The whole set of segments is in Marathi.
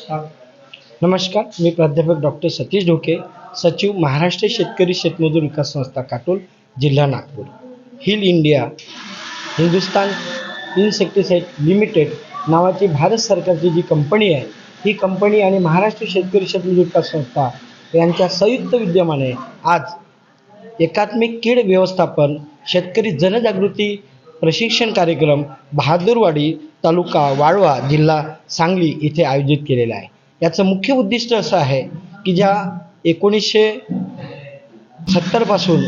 नमस्कार. मी प्राध्यापक डॉक्टर सतीश ढोके सचिव महाराष्ट्र शेतकरी शेतमजूर विकास संस्था काटोल जिल्हा Nagpur. HIL India Hindustan insecticide limited नावाची भारत सरकारची जी कंपनी आहे ही कंपनी आणि महाराष्ट्र शेतकरी शेतमजूर विकास संस्था यांच्या संयुक्त विद्यमाने आज एकात्मिक कीड व्यवस्थापन शेतकरी जनजागृती प्रशिक्षण कार्यक्रम बहादूरवाडी तालुका वाळवा जिल्हा सांगली इथे आयोजित केलेला आहे. याचं मुख्य उद्दिष्ट असं आहे की ज्या एकोणीसशे सत्तरपासून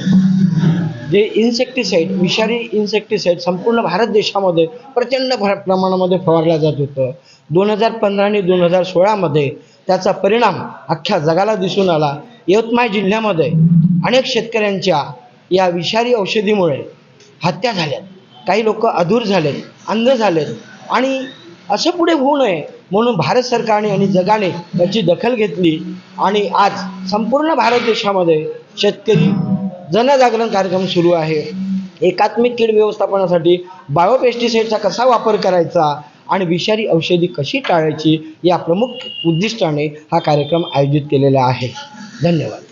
जे इन्सेक्टिसाईड विषारी इन्सेक्टिसाईड संपूर्ण भारत देशामध्ये प्रचंड प्रमाणामध्ये फवारलं जात होतं. दोन हजार पंधरा आणि दोन हजार सोळामध्ये त्याचा परिणाम अख्ख्या जगाला दिसून आला. यवतमाळ जिल्ह्यामध्ये अनेक शेतकऱ्यांच्या या विषारी औषधीमुळे हत्या झाल्या काही लोक अधूर झालेत अंध झालेत. आणि असं पुढे होऊ नये म्हणून भारत सरकारने आणि जगाने याची दखल घेतली. आणि आज संपूर्ण भारत देशामध्ये शेतकरी जनजागरण कार्यक्रम सुरू आहे. एकात्मिक कीड व्यवस्थापनासाठी बायोपेस्टिसाईडचा कसा वापर करायचा आणि विषारी औषधी कशी टाळायची या प्रमुख उद्दिष्टाने हा कार्यक्रम आयोजित केलेला आहे. धन्यवाद.